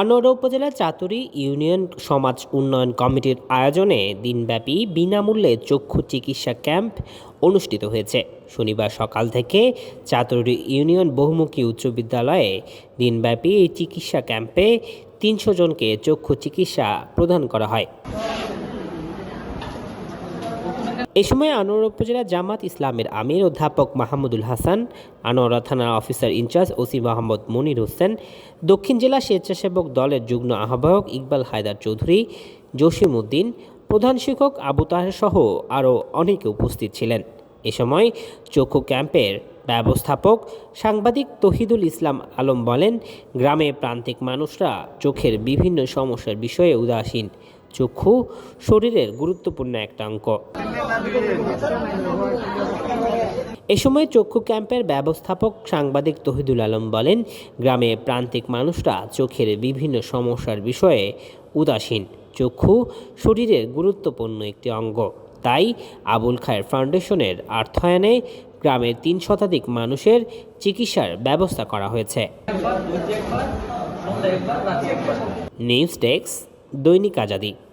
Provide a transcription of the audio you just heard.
আনোয়ারা উপজেলা চাতুরি ইউনিয়ন সমাজ উন্নয়ন কমিটির আয়োজনে দিনব্যাপী বিনামূল্যে চক্ষু চিকিৎসা ক্যাম্প অনুষ্ঠিত হয়েছে। শনিবার সকাল থেকে চাতুরি ইউনিয়ন বহুমুখী উচ্চ বিদ্যালয়ে দিনব্যাপী এই চিকিৎসা ক্যাম্পে তিনশো জনকে চক্ষু চিকিৎসা প্রদান করা হয়। এই সময় আনোয়ারা উপজেলা জামাত ইসলামের আমির অধ্যাপক মাহমুদুল হাসান, আনোয়ারা থানার officer in charge OC Mohammad Monir Hossain, দক্ষিণ জেলা স্বেচ্ছাসেবক দলের যুগ্ম আহ্বায়ক ইকবাল হায়দার চৌধুরী, জসিম উদ্দিন, প্রধান শিক্ষক আবু তাহের সহ আরও অনেকে উপস্থিত ছিলেন। এ সময় চক্ষু ক্যাম্পের ব্যবস্থাপক সাংবাদিক তহিদুল ইসলাম আলম বলেন, গ্রামে প্রান্তিক মানুষরা চোখের বিভিন্ন সমস্যার বিষয়ে উদাসীন। চক্ষু শরীরের গুরুত্বপূর্ণ একটা অঙ্ক। এ সময় চক্ষু ক্যাম্পের ব্যবস্থাপক সাংবাদিক তহিদুল আলম বলেন, গ্রামে প্রান্তিক মানুষরা চোখের বিভিন্ন সমস্যার বিষয়ে উদাসীন। চক্ষু শরীরের গুরুত্বপূর্ণ একটি অঙ্গ। তাই আবুল খায়ের ফাউন্ডেশনের অর্থায়নে গ্রামের তিন শতাধিক মানুষের চিকিৎসার ব্যবস্থা করা হয়েছে। নিউজ ডেস্ক দৈনিক আজাদি।